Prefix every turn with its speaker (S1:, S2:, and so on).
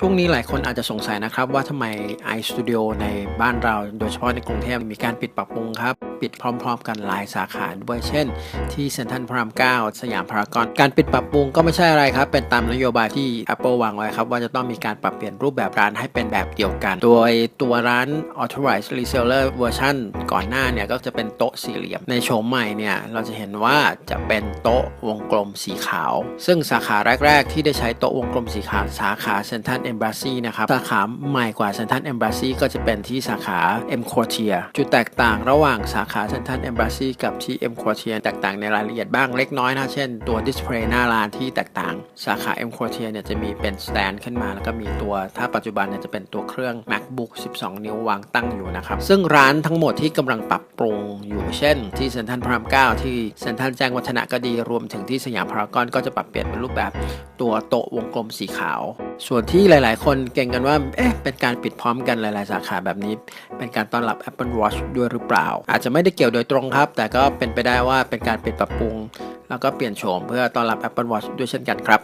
S1: ช่วงนี้หลายคนอาจจะสงสัยนะครับ ว่าทำไม iStudio ในบ้านเรา โดยเฉพาะในกรุงเทพมีการปิดปรับปรุงครับ ปิดพร้อม ๆ กันหลายสาขาด้วยเช่น ที่เซ็นทรัลพระราม 9 สยามพารากอนการปิดปรับปรุงก็ไม่ใช่อะไรครับ เป็นตามนโยบายที่ Apple วางไว้ครับ ว่าจะต้องมีการปรับเปลี่ยนรูปแบบร้านให้เป็นแบบเดียวกัน โดยตัวร้าน Authorized Reseller Version ก่อนหน้าเนี่ยก็จะเป็นโต๊ะสี่เหลี่ยมในโฉมใหม่เนี่ยเราจะเห็นว่าจะเป็นโต๊ะวงกลมสีขาว ซึ่งสาขาแรก ๆ ที่ได้ใช้โต๊ะวงกลมสีขาวสาขาเซ็นทรัลเอมบ s ซีนะครับสาขาใหม่กว่าเซนทรัลเอมบ s ซีก็จะเป็นที่สาขา M Quartier จุดแตกต่างระหว่างสาขาเซนทรัลเอมบ s ซีกับที่ M Quartier แตกต่างในรายละเอียดบ้างเล็กน้อยนะเช่นตัวดิสเพลย์หน้าร้านที่แตกต่าง สาขา M Quartier เนี่ยจะมีเป็นสแตนขึ้นมา แล้วก็มีตัวถ้าปัจจุบันเนี่ยจะเป็นตัวเครื่อง MacBook 12 นิ้ววางตั้งอยู่นะครับซึ่งร้านทั้งหมดที่กำลังปรับปรุงอยู่เช่น ที่เซนทรัลพระราม9ที่เซนทรัลแจ้งวัฒนะก็ดีรวมถึงที่สยามพารากอนก็จะปรับเปลี่ยนเป็นรูปแบบ ตัวโต๊ะวงกลมสีขาว ส่วนที่หลาย ๆ คนเก่งกันว่าเอ๊ะเป็นการปิดพร้อมกันหลาย ๆ สาขาแบบนี้ เป็นการต้อนรับ Apple Watch ด้วยหรือเปล่า อาจจะไม่ได้เกี่ยวโดยตรงครับ แต่ก็เป็นไปได้ว่าเป็นการปิดปรับปรุง แล้วก็เปลี่ยนโฉมเพื่อต้อนรับ Apple Watch ด้วยเช่นกันครับ